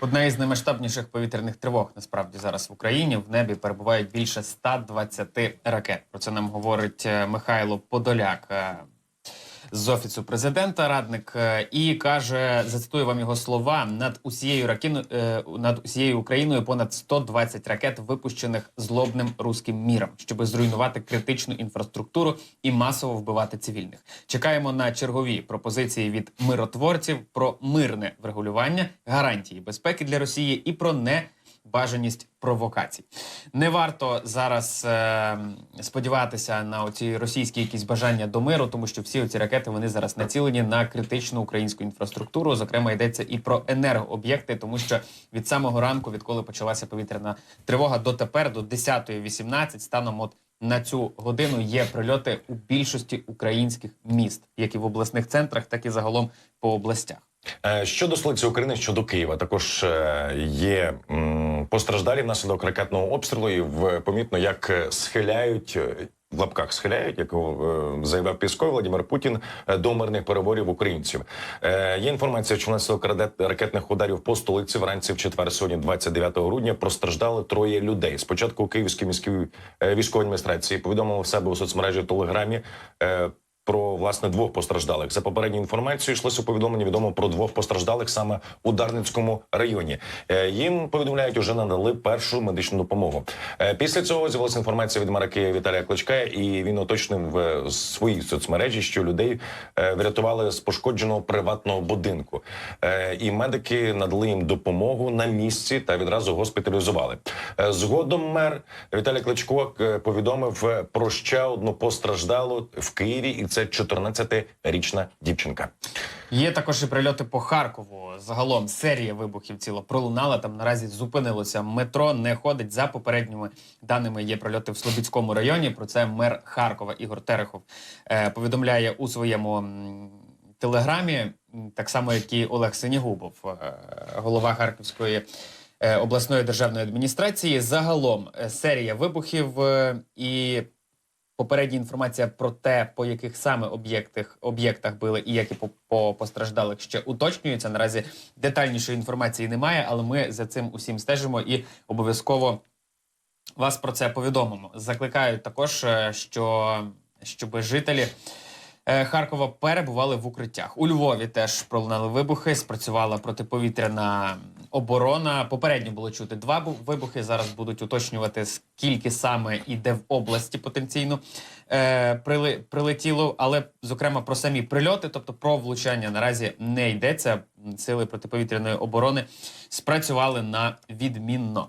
Одна із наймасштабніших повітряних тривог насправді зараз в Україні в небі перебувають більше 120 ракет. Про це нам говорить е, Михайло Подоляк е, з офісу президента, радник, е, і каже: зацитую вам його слова: над усією ракіно, е, над усією Україною понад 120 ракет, випущених злобним руським міром, щоб зруйнувати критичну інфраструктуру і масово вбивати цивільних. Чекаємо на чергові пропозиції від миротворців про мирне врегулювання, гарантії безпеки для Росії і про небажаність провокацій. Не варто зараз е, сподіватися на оці російські якісь бажання до миру, тому що всі ці ракети вони зараз націлені на критичну українську інфраструктуру. Зокрема, йдеться і про енергооб'єкти, тому що від самого ранку, відколи почалася повітряна тривога, дотепер до 10.18, станом от на цю годину є прильоти у більшості українських міст, як і в обласних центрах, так і загалом по областях. Е, Щодо столиці України, щодо Києва, також е, є м, постраждалі внаслідок ракетного обстрілу. І в помітно, як е, схиляють. е, В лапках схиляють, як е, заявив Пісков Владимир Путін до мирних переговорів українців. Е, є інформація, що внаслідок ракетних ударів по столиці вранці в четвер, сьогодні, 29 грудня, постраждали троє людей. Спочатку міській е, військовій адміністрації повідомили в себе у соцмережі Телеграмі. е, про власне двох постраждалих за попередньою інформацією йшлося повідомлення. Відомо про двох постраждалих саме у Дарницькому районі. Е, Їм повідомляють, уже надали першу медичну допомогу. Е, Після цього з'явилася інформація від мера Віталія Кличка, і він уточнив в своїй соцмережі, що людей е, врятували з пошкодженого приватного будинку. Е, І медики надали їм допомогу на місці та відразу госпіталізували. Е, Згодом мер Віталій Кличко е, повідомив е, про ще одну постраждалу в Києві, і це 14-річна дівчинка. Є також і прильоти по Харкову. Загалом серія вибухів ціла пролунала. Там наразі зупинилося метро, не ходить. За попередніми даними є прильоти в Слобідському районі. Про це мер Харкова Ігор Терехов е, повідомляє у своєму телеграмі, так само як і Олег Синігубов, е, голова Харківської. е, Обласної державної адміністрації загалом серія вибухів і Попередня інформація про те, по яких саме об'єктах об'єктах били і які по, по постраждалих ще уточнюється. Наразі детальнішої інформації немає, але ми за цим усім стежимо і обов'язково вас про це повідомимо. Закликаю також, е, що щоб жителі. Е, Харкова перебували в укриттях. У Львові теж пролунали вибухи. Спрацювала протиповітряна оборона. Попередньо було чути два вибухи. Зараз будуть уточнювати, скільки саме і де в області потенційно е, прилетіло. Але зокрема про самі прильоти, тобто про влучання наразі не йдеться. Сили протиповітряної оборони спрацювали на відмінно.